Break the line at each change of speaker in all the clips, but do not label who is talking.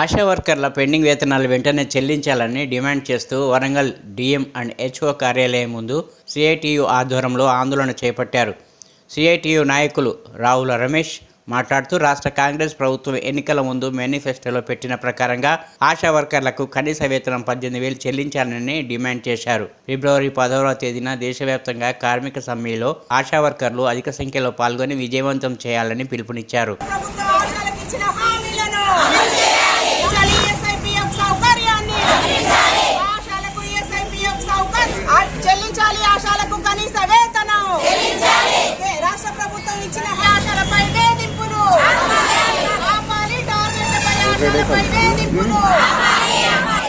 ఆశా వర్కర్ల పెండింగ్ వేతనాలు వెంటనే చెల్లించాలని డిమాండ్ చేస్తూ వరంగల్ డిఎం అండ్ హెచ్ఓ కార్యాలయం ముందు సిఐటియు ఆధ్వర్యంలో ఆందోళన చేపట్టారు. సిఐటియు నాయకులు రావుల రమేష్ మాట్లాడుతూ రాష్ట్ర కాంగ్రెస్ ప్రభుత్వం ఎన్నికల ముందు మేనిఫెస్టోలో పెట్టిన ప్రకారంగా ఆశా వర్కర్లకు కనీస వేతనం పద్దెనిమిది వేలు చెల్లించాలని డిమాండ్ చేశారు. ఫిబ్రవరి పదవ తేదీన దేశవ్యాప్తంగా కార్మిక సమ్మెలో ఆశా వర్కర్లు అధిక సంఖ్యలో పాల్గొని విజయవంతం చేయాలని పిలుపునిచ్చారు.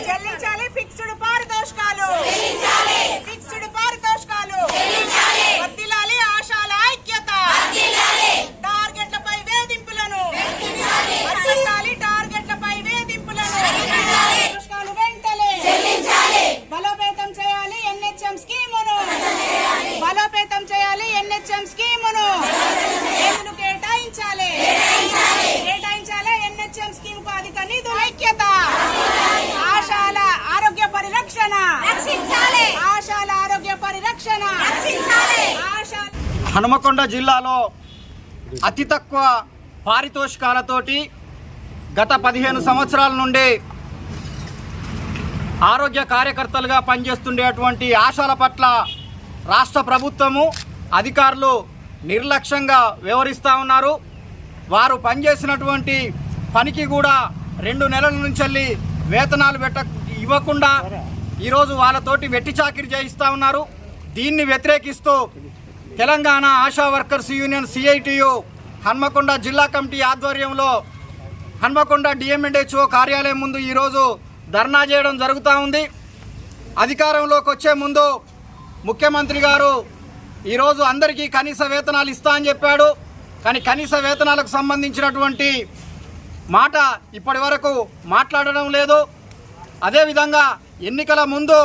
చెల్లించాలి ఫిక్స్డ్ పారితోషికాలు. ఫిక్స్డ్ పారితోషికాలు. వర్ధిల్లాలి ఆశాల ఐక్యత. టార్గెట్లపై వేధింపులను. అరికట్టాలి టార్గెట్లపై వేధింపులను. వెంటనే. బలోపేతం చేయాలి ఎన్హెచ్ఎం స్కీమును. బలోపేతం చేయాలి ఎన్హెచ్ఎం స్కీమును నిధులు కేటాయించాలి కేటాయించాలి ఎన్హెచ్ఎం స్కీమ్కు అధిక నిధులు ఐక్యత ఆశాల ఆరోగ్య పరిరక్షణ ఆశాల
హనుమకొండ జిల్లాలో అతి తక్కువ పారితోషికాలతోటి గత పదిహేను సంవత్సరాల నుండి ఆరోగ్య కార్యకర్తలుగా పనిచేస్తుండేటువంటి ఆశాల పట్ల రాష్ట్ర ప్రభుత్వము అధికారులు నిర్లక్ష్యంగా వ్యవహరిస్తూ ఉన్నారు. వారు పనిచేసినటువంటి పనికి కూడా రెండు నెలల నుంచి వేతనాలు పెట్ట ఇవ్వకుండా ఈరోజు వాళ్ళతోటి వెట్టి చాకిరి చేయిస్తూ ఉన్నారు. దీన్ని వ్యతిరేకిస్తూ Telangana ASHA workers union CITU Hanamkonda జిల్లా కమిటీ ఆధ్వర్యంలో హన్మకొండ డిఎంఎండ్హెచ్ఓ కార్యాలయం ముందు ఈరోజు ధర్నా చేయడం జరుగుతూ ఉంది. అధికారంలోకి వచ్చే ముందు ముఖ్యమంత్రి గారు ఈరోజు అందరికీ కనీస వేతనాలు ఇస్తా అని చెప్పాడు. కానీ కనీస వేతనాలకు సంబంధించినటువంటి మాట ఇప్పటి వరకు మాట్లాడడం లేదు. అదేవిధంగా ఎన్నికల ముందు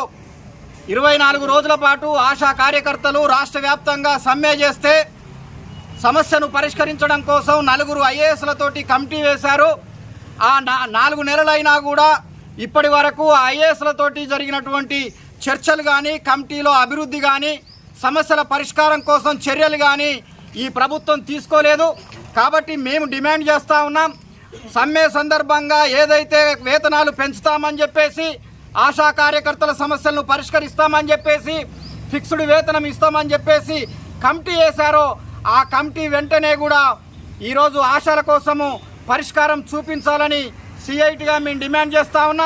ఇరవై నాలుగు రోజుల పాటు ఆశా కార్యకర్తలు రాష్ట్ర వ్యాప్తంగా సమ్మె చేస్తే సమస్యను పరిష్కరించడం కోసం నలుగురు ఐఏఎస్లతోటి కమిటీ వేశారు. ఆ నా- నాలుగు నెలలైనా కూడా ఇప్పటి వరకు ఆ ఐఏఎస్లతోటి జరిగినటువంటి చర్చలు కానీ కమిటీలో అభివృద్ధి కానీ సమస్యల పరిష్కారం కోసం చర్యలు కానీ ఈ ప్రభుత్వం తీసుకోలేదు. కాబట్టి మేము డిమాండ్ చేస్తూ ఉన్నాం. సమ్మె సందర్భంగా ఏదైతే వేతనాలు పెంచుతామని చెప్పేసి ఆశా కార్యకర్తల సమస్యలను పరిష్కరిస్తామని చెప్పేసి ఫిక్స్డ్ వేతనం ఇస్తామని చెప్పేసి కమిటీ వేశారో ఆ కమిటీ వెంటనే కూడా ఈరోజు ఆశల కోసము పరిష్కారం చూపించాలని సిఐటిగా మేము డిమాండ్ చేస్తా ఉన్నాం.